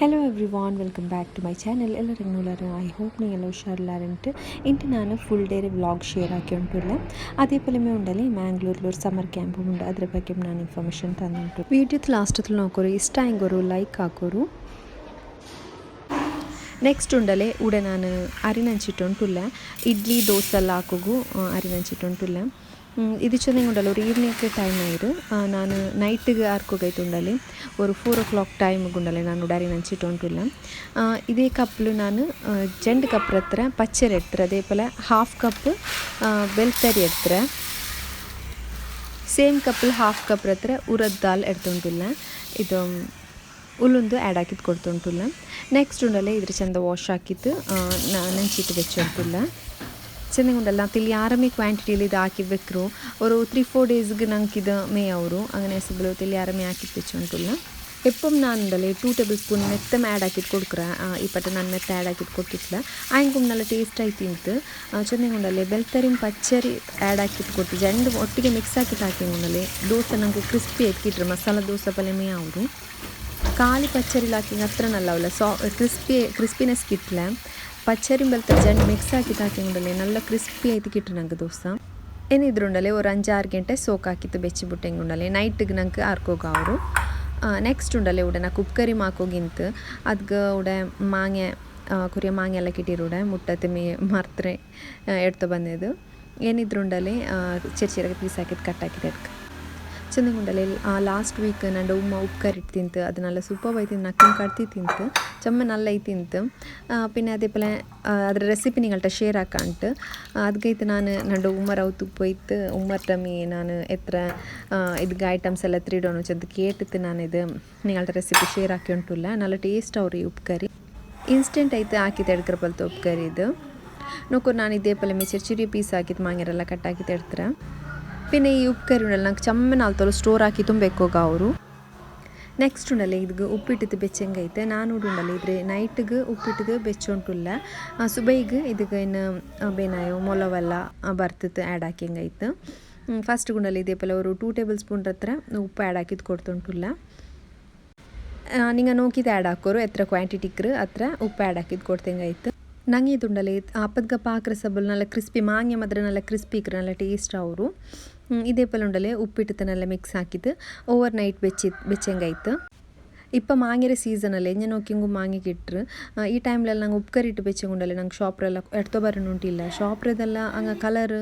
hello everyone welcome back to my channel ಎಲ್ಲರಿಗೆ ನೋಡಾರು I hope ನೀವು ಎಲ್ಲ ಹುಷಾರಿಲ್ಲಾರಂಟು ಇಂಟು ನಾನು ಫುಲ್ ಡೇ ವ್ಲಾಗ್ ಶೇರ್ ಹಾಕಿ ಉಂಟುಲ್ಲ ಅದೇ ಪಲಮೆ ಉಂಡಲಿ ಮ್ಯಾಂಗ್ಳೂರ್ಲೂರ್ ಸಮ್ಮರ್ ಕ್ಯಾಂಪ್ ಉಂಡು ಅದ್ರ ಬಗ್ಗೆ ನಾನು ಇನ್ಫಾರ್ಮೇಷನ್ ತಂದುಂಟು ವೀಡಿಯೋತ್ ಲಾಸ್ಟ್ ನೋಕೋರು ಇಷ್ಟ ಹೆಂಗೋರು ಲೈಕ್ ಹಾಕೋರು ನೆಕ್ಸ್ಟ್ ಉಂಡಲೆ ಉಡೆ ನಾನು ಅರಿನಂಚಿಟ್ಟುಂಟುಲ್ಲ ಇಡ್ಲಿ ದೋಸೆ ಎಲ್ಲ ಹಾಕೋಗು ಅರಿನಂಚಿಟ್ಟುಂಟುಲ್ಲ ಇದು ಚೆನ್ನಾಗಿ ಉಂಡಲ್ಲ ഒരു ഈവനിങ് ಟೈಮ್ ಆಯಿರು ನಾನು ನೈಟಿಗೆ ಆರ್ಕೋಗೈತು ಉಂಡಲಿ ஒரு ಫೋರ್ ಓ ಕ್ಲಾಕ್ ಟೈಮ್ ಉಂಡಲೆ ನಾನು ಉಡಾರಿ ನಂಚಿಟ್ಟು ಉಂಟುಲ್ಲ ಇದೇ ಕಪ್ಲು ನಾನು ಜಂಡು ಕಪ್ ಹತ್ರ ಪಚ್ಚರಿ ಎಡ್ತಾರೆ ಅದೇ ಪೋಲ ಹಾಫ್ ಕಪ್ ಬೆಲ್ತರಿ ಎಡ್ತಾರೆ ಸೇಮ್ ಕಪ್ಪಲ್ಲಿ ಹಾಫ್ ಕಪ್ ಹತ್ರ ಉರದ್ ದಾಲ್ ಎಡ್ತುಂಟುಲ್ಲ ಇದು ಉಲ್ಲೊಂದು ಆ್ಯಡ್ ಹಾಕಿದ್ದು ಕೊಡ್ತುಂಟುಲ್ಲ ನೆಕ್ಸ್ಟ್ ಉಂಡಲ್ಲೇ ಇದ್ರ ಚಂದ ವಾಶ್ ಹಾಕಿದ್ದು ನೆಂಚಿಟ್ಟು ಬೆಚ್ಚುಂಟುಲ್ಲ ಚೆನ್ನಾಗಿ ಉಂಡಲ್ಲ ತಿಲ್ಲಿ ಆರಮೇ ಕ್ವಾಂಟಿಟಿಯಲ್ಲಿ ಇದು ಹಾಕಿಬೇಕ್ರು ಅವರು ತ್ರೀ ಫೋರ್ ಡೇಸ್ಗೆ ನಂಗೆ ಇದು ಮೇ ಅವರು അങ്ങനെ ಸಿಗಲು ತಿಲ್ಲಿ ಆರಮೇ ಹಾಕಿದ್ದು ಬೆಚ್ಚುಂಟುಲ್ಲ ಎಪ್ಪಂ ನಾನುಂಡಲೆ ಟೂ ಟೇಬಲ್ ಸ್ಪೂನ್ ಮೆತ್ತ ಆ್ಯಡ್ ಹಾಕಿದ್ದು ಕೊಡ್ಕ್ರ ಈ ಪಟ್ಟ ನಾನು ಮೆತ್ತ ಆ್ಯಡ್ ಹಾಕಿದ್ದು ಕೊಟ್ಟಿಲ್ಲ ಆಯ್ಕೆ നല്ല ಟೇಸ್ಟ್ ಆಯ್ತು ತಿಂತು ಚೆನ್ನಾಗಿ ಉಂಡಲೆ ಬೆಲ್ತರಿನ ಪಚ್ಚರಿ ಆ್ಯಡ್ ಹಾಕಿದ್ದು ಕೊಟ್ಟು ಜಂಡು ಒಟ್ಟಿಗೆ ಮಿಕ್ಸ್ ಹಾಕಿಟ್ಟು ಹಾಕಿ ಉಂಡಲೆ ದೋಸೆ ನಂಗೆ ಕ್ರಿಸ್ಪಿ ಎತ್ತಿಟ್ರು ಮಸಾಲ ದೋಸೆ ಪಲ್ಯಮೇ ಅವರು ಖಾಲಿ ಪಚ್ಚರಿಲಿ ಹಾಕಿ ಹತ್ರ ನಲ್ಲವಲ್ಲ ಸಾ ಕ್ರಿಸ್ಪಿ ജണ്ട് ಉಂಡಲೆ ನಲ್ಲ ಕ್ರಿಸ್ಪಿ ಆಯ್ತು ಕಿಟ್ಟು ನಂಗೆ ದೋಸೆ ಏನಿದ್ರು ಉಂಡಲೆ ಒಂದು ಅಂಜಾರು ಗಂಟೆ ಸೋಕ್ ಹಾಕಿತ್ತು ಬೆಚ್ಚಿ ಬಿಟ್ಟು ಹೆಂಗೆ ಉಂಡಲೆ ನೈಟಿಗೆ ನಂಗೆ ಹಾರ್ಕೋಗ ಅವರು ನೆಕ್ಸ್ಟ್ ಉಂಡಲೆ ಉಡೆ ನಾ ಕುಕ್ಕರಿ ಮಾಕೋಗಿಂತ ಅದ್ಗೆ ಉಡೆ ಮಾಂಗೆ ಕುರಿಯ ಮಾಂಗೆ ಎಲ್ಲ ಕಿಟ್ಟಿರುಡೆ ಮುಟ್ಟತ್ತೆ ಮೇ ಮರ್ತ್ರೆ ಎಡ್ತು ಬಂದಿದ್ದು ಏನಿದ್ರು ಉಂಡಲೆ ಚಿರ ಪೀಸ್ ಹಾಕಿದ್ದು ಕಟ್ ಹಾಕಿದೆ ಅದಕ್ಕೆ ಚೆಂದ ಉಂಡಲೆ ಲಾಸ್ಟ್ ವೀಕ್ ನಂಡು ಉಮ್ಮ ಉಪ್ಪು ಕರಿಟ್ಟು ತಿಂತು ಅದನ್ನೆಲ್ಲ ಸೂಪರ್ ಐತಿ ನಕ್ಕಿನ ಕಟ್ತಿ ತಿಂತು ಚಮ್ಮ ನಲ್ಲ ಐತಿಂತು പിന്നെ അതേപോലെ ಅದರ ರೆಸಿಪಿ ನಿಗಳ್ಟ ಶೇರ್ ಹಾಕಂಟು ಅದಕ್ಕೈತೆ ನಾನು ನಂಡು ಉಮ್ಮರ ಅವು ತುಪ್ಪ ಇತ್ತು ಉಮ್ಮರ್ ಟಮಿ ನಾನು ಎತ್ತರ ಇದಕ್ಕೆ ಐಟಮ್ಸ್ ಎಲ್ಲ ತ್ರೀಡೋನು ಚಂದ ಕೇಟಿತ್ತು ನಾನು ಇದು ನಿಗಳ್ಟ ರೆಸಿಪಿ ಶೇರ್ ಹಾಕಿ ಉಂಟುಲ್ಲ നല്ല ಟೇಸ್ಟ್ ಅವ್ರಿ ಉಪ್ಪು ಕರಿ ಇನ್ಸ್ಟೆಂಟ್ ಐತೆ ಹಾಕಿದ್ದು ಎಡ್ಕರ ಬಲ್ತು ಉಪ್ಪು ಕರಿ ಇದು ನೋಕೋ ನಾನು ಇದೇ ಪಲ್ಲೆ ಮೆಚ್ಚರಿ ಚಿರಿ ಪೀಸ್ ಹಾಕಿದ್ದು ಮಾಂಗಿರೆಲ್ಲ ಕಟ್ ಹಾಕಿದ್ದು ಎಡ್ತಾರೆ പിന്നെ ಈ ಉಪ್ಪು ಕರಿ ಉಂಡಲ್ಲ ನಂಗೆ ಚಮ್ಮನ ಆಲ್ತಲು ಸ್ಟೋರ್ ಹಾಕಿ ತುಂಬೆಕ್ಕೋಗ ಅವರು ನೆಕ್ಸ್ಟ್ ಉಂಡಲ್ಲ ಇದ್ಗೆ ಉಪ್ಪಿಟ್ಟಿದ್ದು ಬೆಚ್ಚಂಗೈತೆ ನಾನು ಉಂಡಲ್ಲ ಇದ್ರೆ ನೈಟ್ಗೆ ಉಪ್ಪಿಟ್ಟಿದ್ದು ಬೆಚ್ಚುಂಟುಲ್ಲ ಸುಬೈಗೆ ಇದಕ್ಕೆ ಇನ್ನು ಬೇನಾಯೋ ಮೊಲವೆಲ್ಲ ಬರ್ತಿತ್ತು ಆ್ಯಡ್ ಹಾಕಿಂಗೈತೆ ಫಸ್ಟ್ ಗುಂಡಲ್ಲ ಇದೇ ಪಲ ಅವರು ಟೂ ಟೇಬಲ್ ಸ್ಪೂನ್ ಹತ್ರ ಉಪ್ಪು ಆ್ಯಡ್ ಹಾಕಿದ್ದು ಕೊಡ್ತುಂಟುಲ್ಲ ನಿಂಗೆ ನೋಕಿದ್ದು ಆ್ಯಡ್ ಹಾಕೋರು ಎತ್ರ ಕ್ವಾಂಟಿಟಿಕ್ರು ಹತ್ರ ಉಪ್ಪು ಆ್ಯಡ್ ಹಾಕಿದ್ದು ಕೊಡ್ತಂಗಾಯ್ತು ನಂಗೆ ಇದುಂಡಲೆ ಅಪ್ಪದ್ಗ ಪಾಕ್ರ ಸಬಲ್ ನಲ್ಲ ಕ್ರಿಸ್ಪಿ ಮಾಂಗ್ಯ ಮಾತ್ರ ನಲ್ಲ ಕ್ರಿಸ್ಪಿ ಇಕ್ರು ನಲ್ಲ ಟೇಸ್ಟ್ ಅವರು ಇದೇ ಪಲ್ಲ ಉಂಡಲೆ ಉಪ್ಪಿಟ್ಟತನೆಲ್ಲ ಮಿಕ್ಸ್ ಹಾಕಿದ್ದು. ಓವರ್ ನೈಟ್ ಬೆಚ್ಚಿ, ಬೆಚ್ಚಂಗಾಯ್ತು. ಇಪ್ಪ ಮಾಂಗಿರ ಸೀಸನಲ್ಲಿ ಎಂಜ ನೋಕಿಂಗು ಮಾಂಗಿಗೆ ಕಿಟ್ರು ಈ ಟೈಮ್ಲೆಲ್ಲ ನಂಗೆ ಉಪ್ಕರಿ ಕರಿ ಇಟ್ಟು ಬೆಚ್ಚಗುಂಡಲೆ ನಂಗೆ ಶಾಪ್ರೆಲ್ಲ ಎಡ್ತೋ ಬರೋಣ ಉಂಟಿಲ್ಲ. ಶಾಪ್ರದೆಲ್ಲ ಹಂಗೆ ಕಲರ್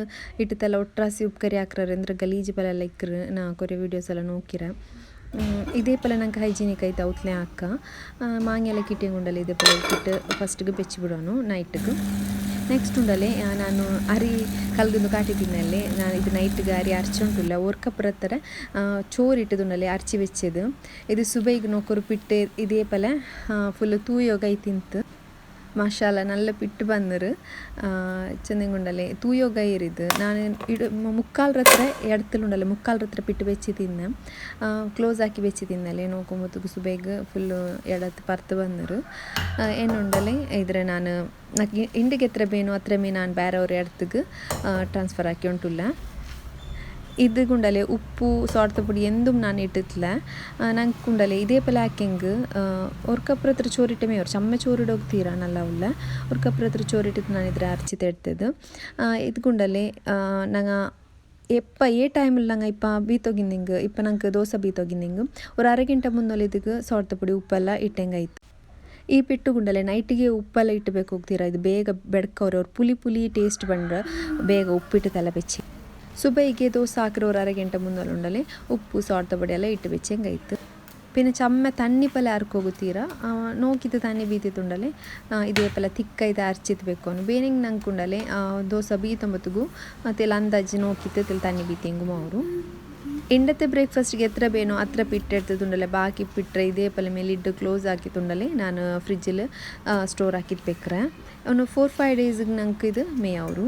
ಇಟ್ಟತೆಲ್ಲ ಒಟ್ರಾಸಿ ಉಪ್ಕರಿ ಕರಿ ಹಾಕ್ರಾರೆ ಅಂದ್ರೆ ಗಲೀಜು ಬಲೆಲ್ಲ ಇಕ್ಕರು. ನಾ ಕೊರೆ ವೀಡಿಯೋಸ್ ಎಲ್ಲ ನೋಕಿರ ಇದೇ ಪಲ ನಂಗೆ ಹೈಜೀನಿಕ್ ಐತೆ ಔತ್ಲೆ ಹಾಕ. ಮಾಂಗೆಲ್ಲ ಕಿಟ್ಟಿಂಗುಂಡಲೆ ಇದೇ ಪಲ ಇಟ್ಟಿಟ್ಟು ಫಸ್ಟ್ಗೆ ಬೆಚ್ಚಿ ಬಿಡೋನು ನೈಟ್ಗೆ ನೆಕ್ಸ್ಟ್ ಉಂಡಲೆ ನಾನು ಅರಿ ಕಲ್ಗೊಂದು ಕಾಟಿ ತಿನ್ನಲೆ ನಾನು ಇದು ನೈಟ್ಗೆ ಅರಿ ಅರ್ಚಿ ಉಂಟುಲ್ಲ ಒರ್ಕಪ್ಪರ ಹತ್ರ ಚೋರು ಇಟ್ಟದುಂಡಲೆ ಅರ್ಚಿ ಬೆಚ್ಚದು ಇದು ಸುಬೈಗೆ ನೋಕೊರು ಪಿಟ್ಟೆ, ಇದೇ ಪಲ ಫುಲ್ ತೂಯೋಗ ಐತಿಂತು ಮಾಷಾಲ್ಲ ನಲ್ಲ ಪಿಟ್ಟು ಬಂದರು ಚಂದಂಗುಂಡಲ್ಲಿ ತೂಯೋಗ ಇರಿದ್ದು ನಾನು ಇಡು ಮುಕ್ಕಾಲ್ ರತ್ರ ಎಡ್ತಲು ಮುಕ್ಕಾಲ್ ಪಿಟ್ಟು ಬೆಚ್ಚಿ ತಿನ್ನ ಕ್ಲೋಸ್ ಹಾಕಿ ಬೆಚ್ಚಿ ತಿನ್ನಲ್ಲಿ ನೋಕೊಂಬ ತುಗಿಸು ಬೇಗ ಫುಲ್ಲು ಎಡತ್ತು ಪರ್ತು ಬಂದರು ಏನು ಇದ್ರೆ ನಾನು ನಾಕಿ ಇಂಡಿಗೆ ಹತ್ರ ಬೇನು ಹತ್ರ ಮೇ ನಾನು ಬೇರೆ ಅವ್ರ ಟ್ರಾನ್ಸ್ಫರ್ ಹಾಕಿ ಉಂಟುಲ್ಲ ಇದ್ದುಂಡಲೆ ಉಪ್ಪು ಸೋಡದ ಪುಡಿ ಎಂದೂ ನಾನು ಇಟ್ಟಿತ್ತಲ ನಂಗೆ ಕುಂಡಲೆ ಇದೇ ಪಲ ಹಾಕಿಂಗ್ ಒರ್ಕಪ್ರ ಹತ್ರ ಚೋರಿಟ್ಟ ಮೇವ್ರು ಚಮ್ಮೆ ಚೋರಿಡೋಗಿ ತೀರಾನಲ್ಲ ಅವಲ್ಲ ಒರ್ಕಪ್ರ ಹತ್ರ ಚೋರಿಟ್ಟಿತ್ತು ನಾನಿದ್ರೆ ಅರ್ಚಿ ತೆಡ್ತದ್ದು ಇದ್ಗುಂಡಲೆ ನಂಗೆ எப்போ ஏ டைமில் நாங்கள் இப்போ பீத்தோகிந்திங்கு இப்போ நாங்கள் தோசை பீத்தோகிந்திங்கு ஒரு அரை கிண்டೆ ಮುಂದೊಲಿದಿಗೆ ಸೋಡ್ತಪುಡಿ ಉಪ್ಪೆಲ್ಲ ಇಟ್ಟಂಗಾಯ್ತು ಈ ಪಿಟ್ಟು ಗುಂಡಲೆ ನೈಟಿಗೆ ಉಪ್ಪೆಲ್ಲ ಇಟ್ಟಬೇಕು ಹೋಗ್ತೀರಾ ಇದು ಬೇಗ ಬೆಡ್ಕೋರೆ ಅವ್ರು ಪುಲಿ ಪುಲಿ ಟೇಸ್ಟ್ ಬಂದ್ರೆ ಬೇಗ ಉಪ್ಪಿಟ್ಟು ತಲೆ ಬೆಚ್ಚಿ സുബൈക്ക് ദോശ ആക്കിറ ഒരു അരഗെಂಟೆ മുന്നലുണ്ടല്ലേ ഉപ്പ് സോർത്തപ്പൊടി ಎಲ್ಲ ഇട്ട് വെച്ചെങ്കായിത്ത് പിന്നെ ചമ്മ തണ്ണി ಹೋಗುತ್ತೀರಾ അರ್ಕೋಗುತ್ತೀರ ನೋಕಿದ ತಣ್ಣಿ ಬೀತಿತ್ತುಂಡಲೆ ಇದೇ ಪಲ ತಿಕ್ಕ ಇದು ಅವನು ಬೇಕೋನು ಬೇರೆಂಗೆ ನಂಗ್ಕೊಂಡಲೆ ದೋಸೆ ಬೀತೊಂಬತ್ತಿಗೂ ತೆಲ್ ಅಂದಾಜು ನೋಕಿತ್ತು ತೆಲ್ ತಣ್ಣಿ ಬೀತಿಂಗುಮ ಅವರು ಎಂಡತೆ ಬ್ರೇಕ್ಫಾಸ್ಟ್ಗೆ ಎತ್ತರ ಬೇನು ಹತ್ರ ಪಿಟ್ಟ ಉಂಡಲೆ ಬಾಕಿ ಪಿಟ್ರೆ ಇದೇ ಪಲ ಮೇಲೆ ಇಡ್ಡು ಕ್ಲೋಸ್ ಹಾಕಿತ್ತುಂಡಲೆ ನಾನು ಫ್ರಿಜ್ಜಲ್ಲಿ ಸ್ಟೋರ್ ಹಾಕಿದ್ಬೇಕ್ರೆ ಅವನು ಫೋರ್ ಫೈವ್ ಡೇಸ್ಗೆ ನಂಗೆ ಇದು ಮೇ ಅವರು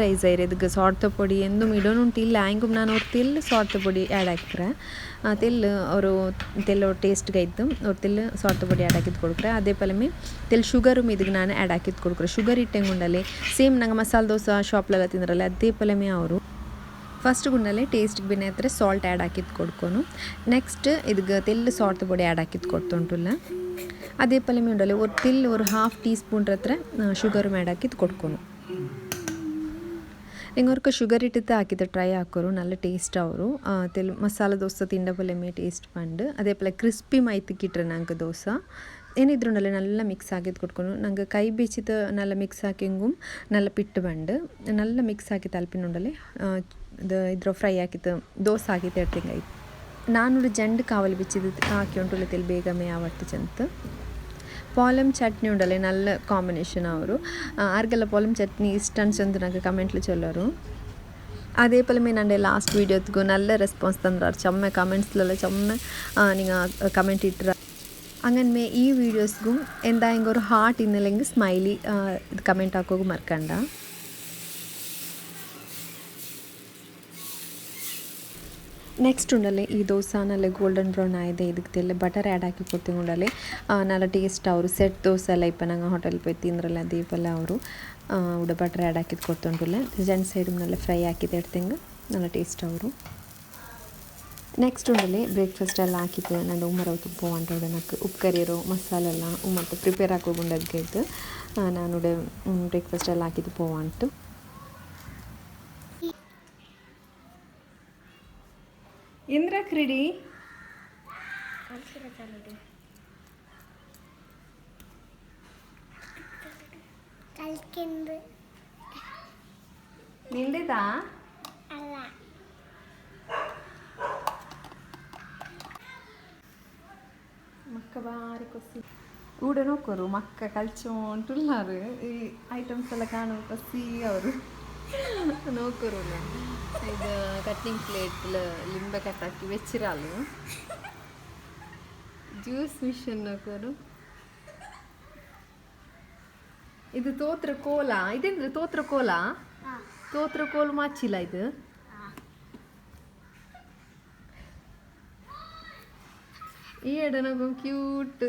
ರೈಸ್ ಆಯ್ರಿ. ಇದಕ್ಕೆ ಸಾರ್ಟ್ ಪೊಡಿ, ಎಂದು ಮಿಡೋನು ಇಲ್ಲ ಆಯ್ಗೂ ನಾನು ತೆಲ್ಲು ಸಾರ್ತ ಪೊಡಿ ಆ್ಯಡ್ ಹಾಕ್ರೆ ತೆಲ್ಲು ಅವರು ತೆಲ್ಲು ಟೇಸ್ಟ್ಗೆ ಇತ್ತು ಅವ್ರು ತಿಲ್ ಸಾರ್ತ ಪೊಡಿ ಆ್ಯಡ್ ಹಾಕಿದ್ದು ಕೊಡ್ಕ್ರೆ. ಅದೇ ಪಲಮೆ ತೆಲ್ ಶುಗರು ಇದಕ್ಕೆ ನಾನು ಆ್ಯಡ್ ಹಾಕಿದ್ದು ಕೊಡ್ಕ್ರೆ. ಶುಗರ್ ಇಟ್ಟಂಗುಂಡಲೆ ಸೇಮ್ ನಂಗೆ ಮಸಾಲೆ ದೋಸೆ ಶಾಪ್ಲೆಲ್ಲ ತಿಂದ್ರಲ್ಲ, ಅದೇ ಪಲಮೆ ಅವರು. ಫಸ್ಟ್ ಗುಂಡಲ್ಲಿ ಟೇಸ್ಟ್ಗೆ ಬಿನ್ನ ಹತ್ರ ಸಾಲ್ಟ್ ಆ್ಯಡ್ ಹಾಕಿದ್ದು ಕೊಡ್ಕೊನು. ನೆಕ್ಸ್ಟ್ ಇದಕ್ಕೆ ತೆಲ್ಲು ಸಾಲ್ಟ್ ಪೊಡಿ ಆ್ಯಡ್ ಹಾಕಿದ್ದು ಕೊಡ್ತುಂಟುಲ್ಲ. ಅದೇ ಪಲ್ಯ ಉಂಡಲ್ಲ ಒಂದು ತಿಲ್ ಒಂದು ಹಾಫ್ ಟೀ ಸ್ಪೂನ್ ಹತ್ರ ಶುಗರ್ ಆ್ಯಡ್ ಹಾಕಿದ್ದು ಕೊಡ್ಕೊನು. ಎಂಗವರ್ಕು ಶುಗರ್ ಇಟ್ಟಿದ್ದ ಆಕಿದ ಟ್ರೈ ಹಾಕೋರು நல்ல ಟೇಸ್ಟ್ ಅವರು. ತೆಲ್, ಮಸಾಲೆ ದೋಸೆ ತಿಂಡ போலமே ಟೇಸ್ಟ್ ಪಂಡು ಅದೇ ಪೋಲ ಕ್ರಿಸ್ಪಿ ಮೈತಿಕ್ಕಿಟ್ರೆ ನಂಗೆ ದೋಸೆ. ಏನಿದ್ರು ನಲ್ಲ ನಲ್ಲ ಮಿಕ್ಸ್ ಆಗಿದ್ದು ಕೊಟ್ಕೊಂಡು, ನಂಗೆ ಕೈ ಬೀಚಿದ ನಲ್ಲ ಮಿಕ್ಸ್ ಹಾಕಿಂಗು ನಲ್ಲ ಪಿಟ್ಟು ಬಂಡು ನಲ್ಲ ಮಿಕ್ಸ್ ಹಾಕಿ ತಲುಪಿನುಂಡಲೆ ಇದ್ರ ಫ್ರೈ ಹಾಕಿತ್ತು ದೋಸೆ ಹಾಕಿತ್ತು ಎಡ್ತಿಂಗಾಯ್ತು ನಾನು ಜಂಡು ಕಾವಲು ಬಿಚ್ಚಿದ್ದು ಹಾಕಿ ಉಂಟು ತೆಲ್ ಬೇಗಮೆ ಆವರ್ತಿ ಚಂತ. ಪಾಲಂ ಚಟ್ನಿ ಉಂಡಲ್ಲ ನಲ್ಲ ಕಾಂಬಿನೇಷನ್ ಅವರು ಆರ್ಗೆಲ್ಲ ಪಾಲಂ ಚಟ್ನಿ ಇಷ್ಟ ಅನ್ಸೊಂದು ನಂಗೆ ಕಮೆಂಟ್ಲು ಚೊಲ್ಲರು அதேபோல் நான் லாஸ்ட் வீடியோத்துக்கு நல்ல ரெஸ்பான்ஸ் தந்துறாரு செம்ம கமெண்ட்ஸ்லலாம் செம்ம நீங்கள் கமெண்ட் இட்டுற അങ്ങനെ ഈ വീഡിയോസ്ക്കും എന്തായെങ്കിൽ ഒരു ഹാർട്ട് ഇന്നില്ലെങ്കിൽ സ്മൈലി കമൻറ്റ് ആക്കുക മറക്കണ്ട ನೆಕ್ಸ್ಟ್ ಉಂಡಲ್ಲಿ ಈ ದೋಸಾನಲ್ಲಿ ಗೋಲ್ಡನ್ ಬ್ರೌನ್ ಆಯಿದೆ ಇದಕ್ಕೆ ಬಟರ್ ಆ್ಯಡ್ ಹಾಕಿ ಕೊಡ್ತೀನಿ ನಾಲ್ ಟೇಸ್ಟ್ ಅವರು ಸೆಟ್ ದೋಸೆ ಎಲ್ಲ ಇಪ್ಪ ನಂಗೆ ಹೋಟೆಲ್ ಪೋಯ್ ತಿಂದ್ರಲ್ಲ, ದೀಪಲ್ಲ ಅವರು. ಉಡ ಬಟರ್ ಆ್ಯಡ್ ಹಾಕಿದ್ ಕೊಡ್ತೊಂಡ್ರಲ್ಲ ಜೆಂಟ್ ಸೈಡ್ ನಲ್ಲ ಫ್ರೈ ಹಾಕಿದೆ ಇಡ್ತೀನಿ ನಾಲ್ಕು ಟೇಸ್ಟ್ ಅವರು. ನೆಕ್ಸ್ಟ್ ಉಂಡಲ್ಲಿ ಬ್ರೇಕ್ಫಾಸ್ಟ್ ಎಲ್ಲ ಹಾಕಿತ್ತು ನಾನು ಉಮ್ಮರ ತುಪ್ಪ ಅಂಟೋಡೆ ನಕ್ಕೆ ಉಪ್ಕರಿಯರು ಮಸಾಲೆ ಎಲ್ಲ ಉಮ್ಮತ್ತು ಪ್ರಿಪೇರ್ ಹಾಕೋಗೊಂಡದ್ದು ನಾನು ಬ್ರೇಕ್ಫಾಸ್ಟ್ ಎಲ್ಲ ಹಾಕಿದ್ದು ಪೋವಂಟು ಎಂದ್ರಾಕ್ ರೆಡಿ ನಿಂದಿದಾ ಮಕ್ಕ ಬಾರಿ ಕೊಸಿ ಊಡ ನೋಕೋರು ಮಕ್ಕ ಕಲ್ಚೋಂಟುಲ್ಲಾರು ಈ ಐಟಮ್ಸ್ ಎಲ್ಲ ಕಾಣೋ ಕೊಸಿ ಅವರು ನೋಕೋರು ಇದ ಕಟಿಂಗ್ ಪ್ಲೇಟ್ ಲ್ ಲಿಂಬೆ ಕಟಾಕಿ ಬೆಚ್ಚಿರಾಲ್ ಜ್ಯೂಸ್ ಮಿಷನ್ ನಗೊನು ಇದು ತೋತ್ರ ಕೋಲಾ ಇದ್ರ್ ತೋತ್ರ ಕೋಲ? ತೋತ್ರ ಕೋಲು ಮಾಚಿಲಾ ಇದು? ಈ ಎಡ್ ನಗೊ ಕ್ಯೂಟ್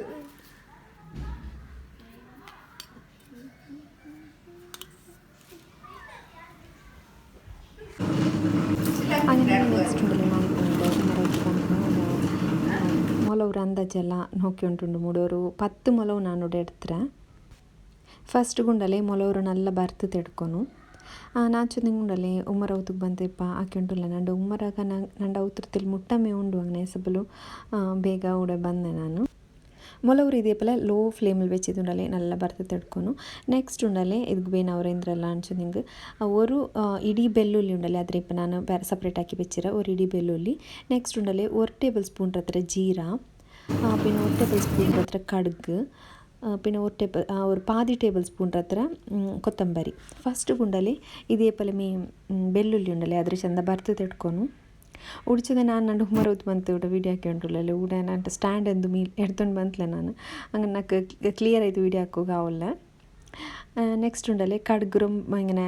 ಆಮೇಲೆ ನೆಕ್ಸ್ಟ್ ಉಂಡಲ್ಲ ಮೊಲವ್ರ ಅಂದಾಜೆಲ್ಲ ನೋಡ್ಕೊಂಟುಂಡು ಮೂಡೋರು. ಪತ್ತು ಮೊಲವು ನಾನು ಎಡ್ತ್ರೆ. ಫಸ್ಟ್ ಗುಂಡಲೆ ಮೊಲವ್ರು ನಲ್ಲ ಬರ್ತು ತೆಡ್ಕೊನು. ನಾಚು ಗುಂಡಲೆ ಉಮ್ಮರ ಔತಕ್ಕೆ ಬಂತೆಪ್ಪ ಆಕ್ಯಂಟುಲ್ಲ ನಂಡು. ಉಮ್ಮರಾಗ ನಂಡ ಉತ್ತರದಲ್ಲಿ ಮುಟ್ಟಮೆ ಉಂಡು ಅಂಗನೆ ಸಬಲು ಬೇಗ ಉಡೆ ಬಂದೆ ನಾನು. మొలవరు ఇదే పల లో ಫ್ಲೇಮಲ್ಲಿ വെച്ചിത് ఉండాలి നല്ല ಬರ್ತಿದ್ದೆಡ್ಕೊನು ನೆಕ್ಸ್ಟ್ ಉಂಡಲೆ ಇದಕ್ಕೆ ಬೇನ ಅವರೇಂದ್ರಲ್ಲ ಅನ್ಚುದಿಂಗ್ ഒരു ഇടി ಬೆಳ್ಳುಳ್ಳಿ ഉണ്ടല്ലേ ಆದರೆ ഇപ്പം ನಾನು സെപ്പറേറ്റ് ആക്കി വെച്ചിറ ഒരു ഇടി വെള്ളുള്ളി നെക്സ്റ്റ് ഉണ്ടല്ലേ ഒരു ടേബിൾ സ്പൂൺ അത്ര ജീര പിന്നെ ഒരു ടേബിൾ സ്പൂൺ അത്ര കടുക് പിന്നെ ഒരു ടേബിൾ ഒരു പാതി ടേബിൾ സ്പൂൺ അത്ര ಕೊತ್ತಂಬರಿ ಫಸ್ಟ್ ಗುಂಡಲೆ ಇದೇ ಪಲ ಮೀ ಬೆಳ್ಳುಳ್ಳಿ ಉಂಡಲೆ ಅದ್ರ ಚಂದ ಬರ್ತಿದ್ದೆಡ್ಕೊನು ಉಡಿಚದ ನಾನು ನಂಡು ಹುಮರ ಹೊತ್ತು ಬಂತು ಊಟ ವೀಡಿಯೋ ಹಾಕಿ ಉಂಟುಲ್ಲ ಊಟ ನಾನು ಸ್ಟ್ಯಾಂಡ್ ಎಂದು ಮೀ ಎಡ್ಕೊಂಡು ಬಂತಲೆ ನಾನು ಹಂಗೆ ನಾಲ್ಕು ಕ್ಲಿಯರ್ ಆಯಿತು ವೀಡಿಯೋ ಹಾಕೋಗ ಅವಲ್ಲ ನೆಕ್ಸ್ಟ್ ಉಂಡಲೆ ಕಡ್ಗುರು ಹಿಂಗೆ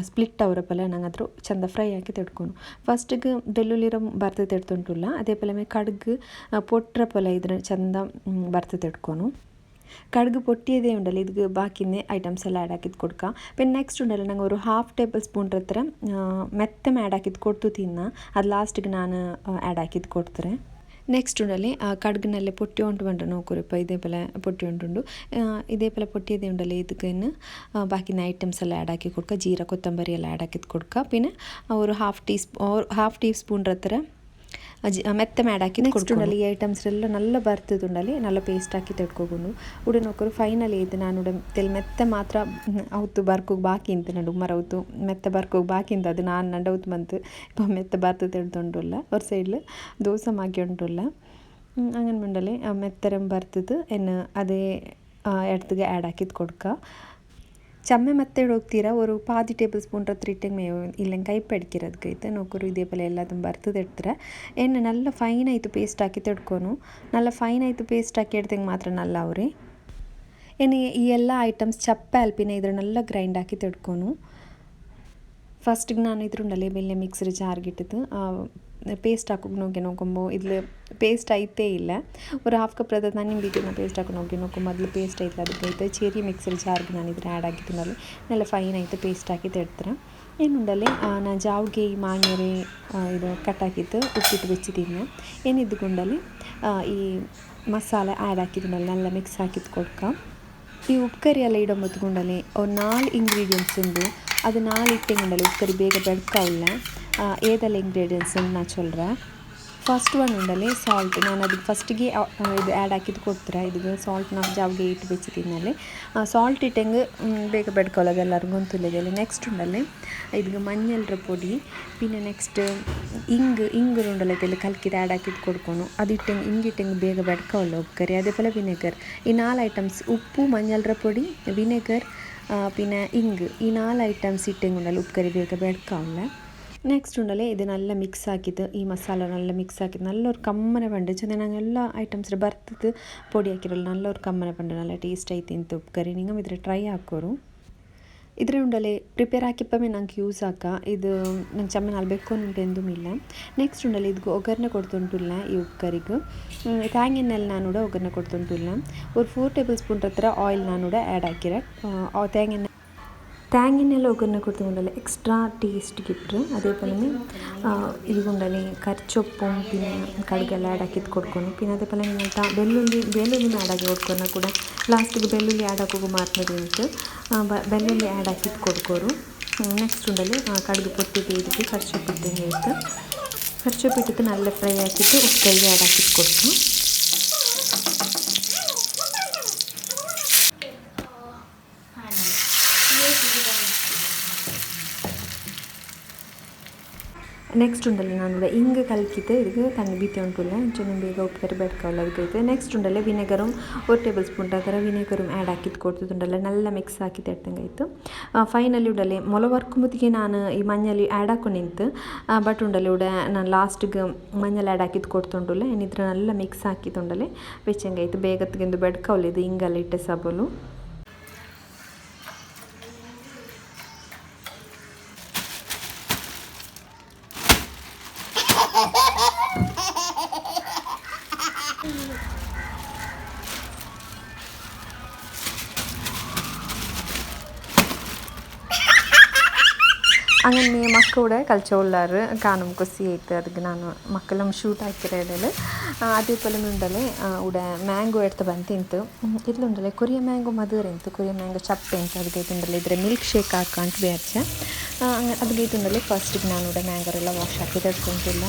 ಸ್ಪ್ಲಿಟ್ ಅವರ ಪಲ ನಂಗೆ ಅದ್ರ ಚಂದ ಫ್ರೈ ಹಾಕಿ ತೆಡ್ಕೊನು ಫಸ್ಟಿಗೆ ಬೆಳ್ಳುಳ್ಳಿರ ಬರ್ತ ತೆಡ್ತುಂಟುಲ್ಲ ಅದೇ ಪಲ ಮೇ ಕಡ್ಗು ಪೊಟ್ರ ಪಲ ಇದ್ರ ಚಂದ ಬರ್ತ ತೆಡ್ಕೊನು കടുക് പൊട്ടിയതേ ഉണ്ടല്ലോ ഇത് ബാക്കിന്ന് ഐറ്റംസ് എല്ലാം ആഡ് ആക്കിയത് കൊടുക്കുക പിന്നെ നെക്സ്റ്റ് ഉണ്ടല്ലോ ഞങ്ങൾ ഒരു ഹാഫ് ടേബിൾ സ്പൂൺ ಹತ್ರ ಮೆತ್ತಮ ಆ್ಯಡ್ ಹಾಕಿದ್ದು ಕೊಡ್ತು ತಿನ್ನ ಅದು ಲಾಸ್ಟಿಗೆ ನಾನು ಆ್ಯಡ್ ಹಾಕಿದ್ದು ಕೊಡ್ತಾರೆ ನೆಕ್ಸ್ಟ್ ಉಂಡಲ್ಲಿ ಕಡ್ಗಿನಲ್ಲಿ ಪೊಟ್ಟಿ ಉಂಟು ಬಂಡ ನೋಕುರಿಪ್ಪ ಇದೇ ಪಲ ಪೊಟ್ಟಿ ಉಂಟುಂಡು ಇದೇ ಪಲ ಪೊಟ್ಟಿಯದೇ ಉಂಡಲ್ಲ ಇದಕ್ಕೇನು ಬಾಕಿನ ಐಟಮ್ಸ್ ಎಲ್ಲ ಆ್ಯಡ್ ಹಾಕಿ ಕೊಡ್ಕ ಜೀರ ಕೊತ್ತಂಬರಿ ಎಲ್ಲ ಆ್ಯಡ್ ಹಾಕಿದ್ದು ಕೊಡ್ಕ പിന്നെ ഒരു half teaspoon half teaspoon ಹತ್ರ ಅಜಿ ಮೆತ್ತ ಮ್ಯಾಡ್ ಹಾಕಿ ನೆಕ್ಸ್ಟ್ ಉಂಡಲ್ಲಿ ಈ ಐಟಮ್ಸ್ ಎಲ್ಲ ನಲ್ಲ ಬರ್ತದುಂಡಲ್ಲಿ ನಲ್ಲ ಪೇಸ್ಟ್ ಹಾಕಿ ತೆಡ್ಕೊಗುಂಡು ಉಡೆ ನೋಕರು ಫೈನಲ್ ಇದು ನಾನು ಉಡೆ ತೆಲ್ ಮೆತ್ತ ಮಾತ್ರ ಅವತ್ತು ಬರ್ಕೋಗಿ ಬಾಕಿ ಇಂತ ನಡು ಉಮ್ಮರ ಅವತ್ತು ಮೆತ್ತ ಬರ್ಕೋಗಿ ಬಾಕಿ ಇಂತ ಅದು ನಾನು ನಂಡವತ್ತು ಬಂತು ಇಪ್ಪ ಮೆತ್ತ ಬರ್ತು ತೆಡ್ದುಂಡುಲ್ಲ ಅವ್ರ ಸೈಡ್ಲು ದೋಸೆ ಮಾಗಿ ಉಂಡುಲ್ಲ അങ്ങനെ മുണ്ടല്ലേ മെത്തരം വറുത്തത് എന്നെ അതേ എടുത്തുക ആഡ് ആക്കിയത് കൊടുക്കുക ചമ്മ മെത്തേഡ് ಹೋಗ್ತೀರಾ ഒരു പാതി ടേബിൾ സ്പൂൺ ಹತ್ರ ಇಟ್ಟಂಗೆ ಇಲ್ಲಂಗೆ ಕೈ ಪಡಿಕಿರೋದಕ್ಕೈತೆ ನೋಕರು ಇದೇ ಪಲ ಎಲ್ಲದನ್ನು ಬರ್ತದೆ ಇಡ್ತಾರೆ ಎಣ್ಣೆ ನಲ್ಲ ಫೈನ್ ಆಯಿತು ಪೇಸ್ಟ್ ಹಾಕಿ ತೆಡ್ಕೊನು ನಲ್ಲ ಫೈನ್ ಆಯಿತು ಪೇಸ್ಟ್ ಹಾಕಿ ಎಡ್ದಂಗೆ ಮಾತ್ರ ನಲ್ಲ ಅವ್ರಿ ಏನು ಈ ಎಲ್ಲ ಐಟಮ್ಸ್ ಚಪ್ಪೆ ಅಲ್ಪಿನ ಇದ್ರ ನಲ್ಲ ಗ್ರೈಂಡ್ ಹಾಕಿ ತೆಡ್ಕೊನು ಫಸ್ಟಿಗೆ ನಾನು ಇದ್ರುಂಡಲ್ಲೇ ಬೆಲ್ಲೆ ಮಿಕ್ಸರ್ ಜಾರ್ಗಿಟ್ಟದು ಪೇಸ್ಟ್ ಹಾಕೋಕೆ ನೋಗೆ ನೋಕೊಂಬೋ ಇದ್ಲ ಪೇಸ್ಟ್ ಐತೇ ಇಲ್ಲ. ஒரு ಹಾಫ್ ಕಪ್ ಅದ ದಾನಿಂಬಿಗೆ ನಾನು ಪೇಸ್ಟ್ ಹಾಕೋ ನೋಗೆ ನೋಕೋ ಮೊದಲು ಪೇಸ್ಟ್ ಐತಲ್ಲ ಅದಕ್ಕೆ ಐತೆ. ಚೆರಿ ಮಿಕ್ಸರ್ ಜಾರ್ಗೆ ನಾನು ಇದನ್ನ ಆ್ಯಡ್ ಆಗಿದ್ದೀನಲ್ಲಿ ನೆಲ್ಲ ಫೈನ್ ಆಯಿತು ಪೇಸ್ಟ್ ಹಾಕಿ ತೆಡ್ತಾರೆ ಏನುಂಡಲ್ಲಿ ನಾನು ಜಾವ್ಗೆ ಈ ಮಾಣ್ಯರೆ ಇದು ಕಟ್ ಹಾಕಿತ್ತು ಉಪ್ಪಿಟ್ಟು ಬೆಚ್ಚಿದ್ದೀನಿ ಏನಿದ್ದು ಗುಂಡಲ್ಲಿ ಈ ಮಸಾಲೆ ಆ್ಯಡ್ ಹಾಕಿದ್ದೀನಲ್ಲ ನೆಲ್ಲ ಮಿಕ್ಸ್ ಹಾಕಿದ್ದು ಕೊಡ್ಕ ಈ ಉಪ್ಕರಿ ಎಲ್ಲ ಇಡೋ ಮುತ್ಕೊಂಡಲ್ಲಿ ಅವ್ರು ನಾಲ್ ಇಂಗ್ರೀಡಿಯೆಂಟ್ಸ್ ಉಂಡು. ಅದು ನಾಲ್ ಇಟ್ಟೆ ಉಪ್ಪು ಕರಿ, ಬೇಗ ಬೆಳ್ಕಾವಿಲ್ಲ ಏದೆಲ್ಲ ಇಂಗ್ರೀಡಿಯೆಂಟ್ಸ್ ಉಂಡು ನಾ ಚೊಲ್ರೆ ಫಸ್ಟ್ ಒನ್ ಉಂಡಲೆ ಸಾಲ್ಟ್ ನಾನು ಅದಕ್ಕೆ ಫಸ್ಟಿಗೆ ಇದು ಆ್ಯಡ್ ಹಾಕಿದ್ದು ಕೊಡ್ತೀರಾ ಇದು ಸಾಲ್ಟ್ ನಾವು ಜಾವ್ಗೆ ಇಟ್ಟು ಬೆಚ್ಚಿತಿದ್ನಲ್ಲಿ ಸಾಲ್ಟ್ ಇಟ್ಟಂಗೆ ಬೇಗ ಬೆಡ್ಕೊಳ್ಳೋದು ಎಲ್ಲರಿಗೂ ಗೊತ್ತಿಲ್ಲದಲ್ಲಿ ನೆಕ್ಸ್ಟ್ ಉಂಡಲೆ ಇದು ಮಂಜಲ್ರ ಪೊಡಿ പിന്നെ ನೆಕ್ಸ್ಟ್ ಇಂಗ್ ಇಂಗು ಉಂಡಲೆ ಇದೆಲ್ಲ ಕಲ್ಕಿದ ಆ್ಯಡ್ ಹಾಕಿದ್ದು ಕೊಡ್ಕೊನು ಅದು ಇಟ್ಟಂಗೆ ಇಂಗ್ ಇಟ್ಟಂಗೆ ಬೇಗ ಬೆಡ್ಕೊಳ್ಳ ಉಪ್ಪುಕರಿ അതേപോലെ വിനെഗർ ഈ നാല് ഐറ്റംസ് ഉപ്പു മഞ്ഞളുടെ പൊടി വിനെഗർ പിന്നെ ഇങ്ക് ഈ നാല് ഐറ്റംസ് ഇട്ടെങ്കിൽ ഉപ്പുകറി ಬೇಗ ಬೆಡ್ಕಾವಲ್ಲ ನೆಕ್ಸ್ಟ್ ಉಂಡಲೆ ಇದು നല്ല ಮಿಕ್ಸ್ ಹಾಕಿದ್ದು ಈ ಮಸಾಲ നല്ല ಮಿಕ್ಸ್ ಹಾಕಿದ್ದು ನಲ್ಲೊರು ಕಮ್ಮನೆ ಪಂಡು ಚಂದ ನಂಗೆ ಎಲ್ಲ ಐಟಮ್ಸ್ ಬರ್ತದ್ದು ಪೊಡಿ ಹಾಕಿರಲ್ಲ ನಲ್ಲೊರು ಕಮ್ಮನೆ ಪಂಡು നല്ല ಟೇಸ್ಟ್ ಐತಿ ಇಂತ ಉಪ್ಪು ಕರಿ ನಿಂಗೆ ಇದ್ರೆ ಟ್ರೈ ಹಾಕೋರು ಇದ್ರ ಉಂಡಲೆ ಪ್ರಿಪೇರ್ ಹಾಕಿಪ್ಪಮೆ ನಂಗೆ ಯೂಸ್ ಹಾಕ ಇದು ನಂಗೆ ಚಮ್ಮನೆ ಅಲ್ಬೇಕು ಉಂಟು ಇಲ್ಲ ನೆಕ್ಸ್ಟ್ ಉಂಡಲೆ ಇದು ಒಗ್ಗರಣೆ ಕೊಡ್ತುಂಟುಲ್ಲ ಈ ಉಪ್ಪು ಕರಿಗೂ ತೇಂಗೆಣ್ಣೆಲ್ಲ ನಾನು ಕೂಡ ಒಗ್ಗರಣೆ ಕೊಡ್ತುಂಟುಲ್ಲ ಒಂದು ಫೋರ್ ಟೇಬಲ್ ಸ್ಪೂನ್ ಹತ್ರ ಆಯಿಲ್ ನಾನು ಕೂಡ ಆ್ಯಡ್ ಹಾಕಿರ തേങ്ങേൻ്റെ ലോകറിനെ കുറിച്ച് കൊണ്ടല്ല എക്സ്ട്രാ ടേസ്റ്റ് കിട്ടും അതേപോലെ തന്നെ ഇതുകൊണ്ടല്ലേ കറിച്ചൊപ്പും പിന്നെ കടുകെല്ലാം ആഡ് ആക്കി കൊടുക്കണം പിന്നെ അതേപോലെ ഇങ്ങനത്തെ വെല്ലുള്ളി വെല്ലുള്ളി ആഡ് ആക്കി കൊടുക്കുന്ന കൂടെ ലാസ്റ്റിಗೆ ಬೆಳ್ಳುಳ್ಳಿ ಆ್ಯಡ್ ಹಾಕೋಕೆ ಮಾಡ್ತಾರೆ ಅಂತ ಬೆಳ್ಳುಳ್ಳಿ ಆ್ಯಡ್ ಹಾಕಿದ್ದು ಕೊಡ್ಕೋರು ನೆಕ್ಸ್ಟ್ ಉಂಡಲ್ಲಿ ಕಡುಗು ಪೊಟ್ಟಿಗೆ ಇದಕ್ಕೆ ಕರ್ಚಪ್ಪಿಟ್ಟು ಹೇಳ್ತು ಕರ್ಚಪ್ಪಿಟ್ಟಿದ್ದು ನಲ್ಲ ಫ್ರೈ ಹಾಕಿಟ್ಟು ಉಪ್ಪು ಆ್ಯಡ್ ಹಾಕಿದ್ದು ಕೊಡ್ತು ನೆಕ್ಸ್ಟ್ ഉണ്ടല്ലോ ನಾನು ഇങ്ക് കലക്കിയിട്ട് ഇതിക്ക് തണ്ണി ബീത്തി ഉണ്ടല്ല ചെന്നും ಬೇಗ ಉಪ್ಪಿಕರಿ ಬೆಡ್ಕೊಳ್ಳೋ ಅದಕ್ಕೆ ನೆಕ್ಸ್ಟ್ ಉಂಡಲ್ಲೇ ವಿನೆಗರು ഒരു ടേബിൾ സ്പൂൺ തകര വിനേഗറും ആഡ് ആക്കിയിട്ട് കൊടുത്തിട്ടുണ്ടല്ലോ നല്ല ಮಿಕ್ಸ್ ആക്കി തെട്ടങ്കാಯ್ತು ಫೈನಲಿ ಉಡಲೆ ಮೊಲ ವರ್ಕುಂಬುತ್ತಿಗೆ ನಾನು ಈ ಮಂಜಲ್ಲಿ ಆ್ಯಡ್ ಹಾಕೊಂಡು ನಿಂತು. ಬಟ್ ಉಂಡಲ್ಲಿ ಉಡ ನಾನು ಲಾಸ್ಟ್ಗೆ ಮಂಜಲ್ಲಿ ಆ್ಯಡ್ ಹಾಕಿದ್ದು ಕೊಡ್ತುಂಡಲ್ಲ ಏನಿದ್ರೆ ನಲ್ಲ ಮಿಕ್ಸ್ ಹಾಕಿತ್ತುಂಡಲೆ ಬೆಚ್ಚಂಗಾಯ್ತು ಬೇಗತ್ತಿಗೆಂದು ಬೆಡ್ಕೌಲಿದು ಹಿಂಗಲ್ಲಿ ಇಟ್ಟೆ ಸಬಲು. അങ്ങനെ മക്കൂടെ കളിച്ചോളാറ് കാണും കൊസിയായിട്ട് ಅದಕ್ಕೆ ನಾನು ಮಕ್ಕಳಮ್ಮ ಶೂಟ್ ಹಾಕಿರೋದಲ್ಲ അതേപോലെ ಉಂಡಲೆ ಉಡೆ ಮ್ಯಾಂಗೋ ಎಡ್ತ ಬಂತಿಂತು ಇದ್ಲುಂಡಲೆ ಕೊರಿಯ ಮ್ಯಾಂಗೋ ಮಧುರೆಂತು ಕೊರಿಯ ಮ್ಯಾಂಗೋ ಚಪ್ಪೆ ಅಂತ ಅದಕ್ಕೆ ಉಂಡಲೆ ಇದ್ರೆ ಮಿಲ್ಕ್ ಶೇಕ್ ಹಾಕಂತ ಬೇರ್ಚೆ ಅದಕ್ಕೆ ಉಂಡಲೆ ಫಸ್ಟಿಗೆ ನಾನು ಉಡೆ ಮ್ಯಾಂಗೋರೆಲ್ಲ ವಾಶ್ ಹಾಕಿ ತಡ್ಕೊಂತಿಲ್ಲ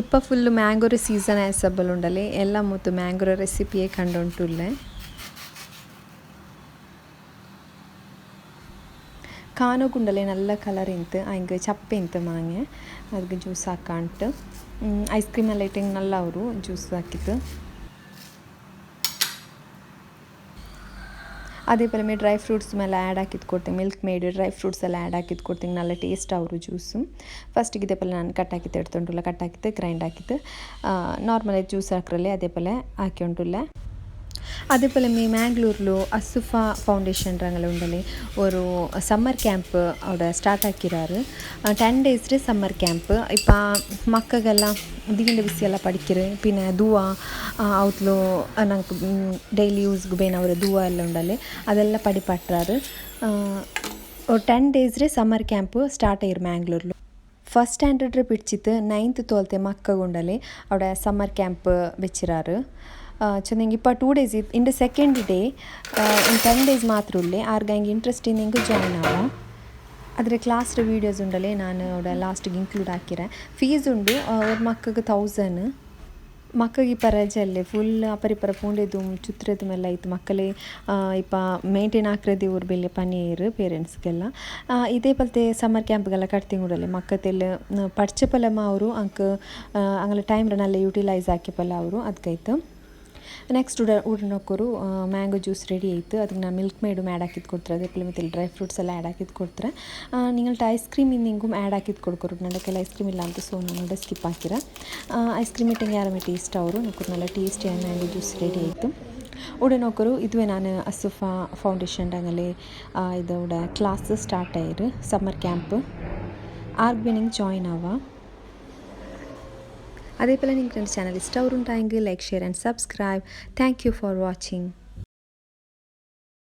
ಇಪ್ಪ ಫುಲ್ ಮ್ಯಾಂಗೋರ ಸೀಸನ್ ಆಯ್ಸಬ್ಬಲ್ ಉಂಡಲೆ ಎಲ್ಲ ಮತ್ತು ಮ್ಯಾಂಗೋರ ರೆಸಿಪಿಯೇ ಕಂಡುಂಟುಲ್ಲೆ ಕಾನೋಗುಂಡಲೆ നല്ല കളർ ಇಂತು ಆಯ್ಗೆ ಚಪ್ಪೆ ಇಂತು ಮಾಂಗೆ ಅದಕ್ಕೆ ಜ್ಯೂಸ್ ಹಾಕಂಟು ಐಸ್ ಕ್ರೀಮ್ ಎಲ್ಲ ಇಟ್ಟಂಗೆ ನಲ್ಲ ಅವರು ಜ್ಯೂಸ್ ಹಾಕಿತ್ತು അതേപോലെ മേ ഡ്രൈ ഫ്രൂട്ട്സും എല്ലാം ആഡ് ആക്കിയിട്ട് കൊടുത്തെങ്കിൽ മിൽക്ക് മെയ്ഡ് ഡ്രൈ ഫ്രൂട്ട്സ് എല്ലാം ಆ್ಯಡ್ ಹಾಕಿದ್ದು ಕೊಡ್ತೀನಿ നല്ല ಟೇಸ್ಟ್ ಅವರು ಜ್ಯೂಸು ಫಸ್ಟಿಗೆ ಇದೇ ಪಲ್ಲೆ ನಾನು ಕಟ್ಟಾಕಿತ್ತು ಎಡ್ತುಂಟುಲ್ಲ ಕಟ್ಟಾಕಿತ್ತು ಗ್ರೈಂಡ್ ಹಾಕಿತ್ತು ನಾರ್ಮಲಾಗಿ ಜ್ಯೂಸ್ ಹಾಕ್ರಲ್ಲಿ ಅದೇ ಪಲ್ಲೆ ಹಾಕಿ ಉಂಟುಲ್ಲ അതേപോലെ മീ മാംഗ്ലൂരിലോ അസുഫ ഫൗണ്ടേഷൻ ರಂಗಲುಂಡಲೆ ഒരു സമ്മർ ಕ್ಯಾಂಪ್ അവിടെ ಸ್ಟಾರ್ಟ್ ಹಾಕಿರಾರು ಟೆನ್ ಡೇಸ್ರೆ ಸಮ್ಮರ್ ಕ್ಯಾಂಪ್ ಇಪ್ಪ ಮಕ್ಕಗೆಲ್ಲ ದೀಂಡ ಬಿಸಿ ಎಲ್ಲ ಪಡಿಕಿರು ಪಿನ್ನ ದೂವ ಅವತ್ಲು ನಂಗೆ ಡೈಲಿ ಯೂಸ್ಗೆ ಬೇನ ಅವರ ದೂವ ಎಲ್ಲ ಉಂಡಲೆ ಅದೆಲ್ಲ ಪಡಿಪಟ್ರಾರು ten ಡೇಸ್ರೆ summer camp start ಆಯ್ರು ಮ್ಯಾಂಗ್ಳೂರ್ಲು first standard പിടിച്ചിട്ട് നയൻത്ത് തോലത്തെ മക്ക അവിടെ summer camp ಚೆಂದಂಗಿಪ್ಪ two days in ಇಂಡ second day in ten days ಮಾತ್ರ ಉಳ್ಳೆ ಆರ್ಗ ಹಿಂಗೆ ಇಂಟ್ರೆಸ್ಟಿಂಗ್ ಜಾಯ್ನ್ ಆವ. ಆದರೆ ಕ್ಲಾಸ್ಡ್ ವೀಡಿಯೋಸ್ ಉಂಡಲೇ ನಾನು ಅವಡ ಲಾಸ್ಟಿಗೆ ಇನ್ಕ್ಲೂಡ್ ಹಾಕಿರೆ. ಫೀಸ್ ಉಂಡು ಅವ್ರ ಮಕ್ಕಗೆ ತೌಸನ್ ಮಕ್ಕಳಿಗೆ ಈ ರಜೆ ಫುಲ್ ಅಪರಿಪರ ಪೂಂಡೆದು ಚಿತ್ರದ ಮೇಲೆ ಇತ್ತು ಮಕ್ಕಳೇ ಇಪ್ಪ ಮೇಂಟೈನ್ ಹಾಕ್ರದಿ ಇವ್ರ ಬೆಲೆ ಪನೀರ್ ಪೇರೆಂಟ್ಸ್ಗೆಲ್ಲ ಇದೇ ಪಲ್ತೆ ಸಮ್ಮರ್ ಕ್ಯಾಂಪ್ಗೆಲ್ಲ ಕಟ್ತಿಂಗುಡಲೆ ಮಕ್ಕತೆಲ್ಲ ಪಡ್ಚೆ ಪಲಮ ಅವರು ಅಂಕ ಟೈಮ್ ಟೈಮ್ರನ್ನೆಲ್ಲ ಯೂಟಿಲೈಸ್ ಹಾಕಿ ಪಲ್ಲ ಅವರು ಅದಕ್ಕೈತು ನೆಕ್ಸ್ಟ್ ಉಡ ಉಡನೊಕ್ಕರು ಮ್ಯಾಂಗೋ ಜ್ಯೂಸ್ ರೆಡಿ ಆಯಿತು ಅದಕ್ಕೆ ನಾನು ಮಿಲ್ಕ್ ಮೇಡು ಆ್ಯಡ್ ಹಾಕಿದ್ದು ಕೊಡ್ತಾರೆ ಅದೇ ಪಿಲ್ ಮತ್ತೆ ಡ್ರೈ ಫ್ರೂಟ್ಸ್ ಎಲ್ಲ ಆ್ಯಡ್ ಹಾಕಿದ್ದು ಕೊಡ್ತಾರೆ ನಿಂಗಲ್ಟ್ ಐಸ್ ಕ್ರೀಮ್ ಇನ್ನಿಂಗೂ ಆ್ಯಡ್ ಹಾಕಿದ್ದು ಕೊಡ್ಕೊರು ನನಗೆಲ್ಲ ಐಸ್ ಕ್ರೀಮ್ ಇಲ್ಲ ಅಂತ ಸೊ ನಾನು ಸ್ಕಿಪ್ ಹಾಕಿರ ಐಸ್ ಕ್ರೀಮ್ ಇಟ್ಟಂಗೆ ಯಾರಮ್ಮ ಟೇಸ್ಟ್ ಅವರು ನಕ್ಕೂರ್ನೆಲ್ಲ ಟೇಸ್ಟಿ ಮ್ಯಾಂಗೋ ಜ್ಯೂಸ್ ರೆಡಿ ಆಯಿತು ഉടൻ നോക്കൊരു ഇതുവേ ഞാൻ അസുഫ ഫൗണ്ടേഷന്റെ അങ്ങനെ ഇതോടെ ക്ലാസ് സ്റ്റാർട്ടായത് സമ്മർ ക്യാമ്പ് ആർക്ക് ബിനിങ് ಜಾಯ್ನ್ ಅವ அதே போல் நீங்கள் ரெண்டு சேனல் இஷ்டம் இருந்தாங்க like share and subscribe thank you for வாட்சிங்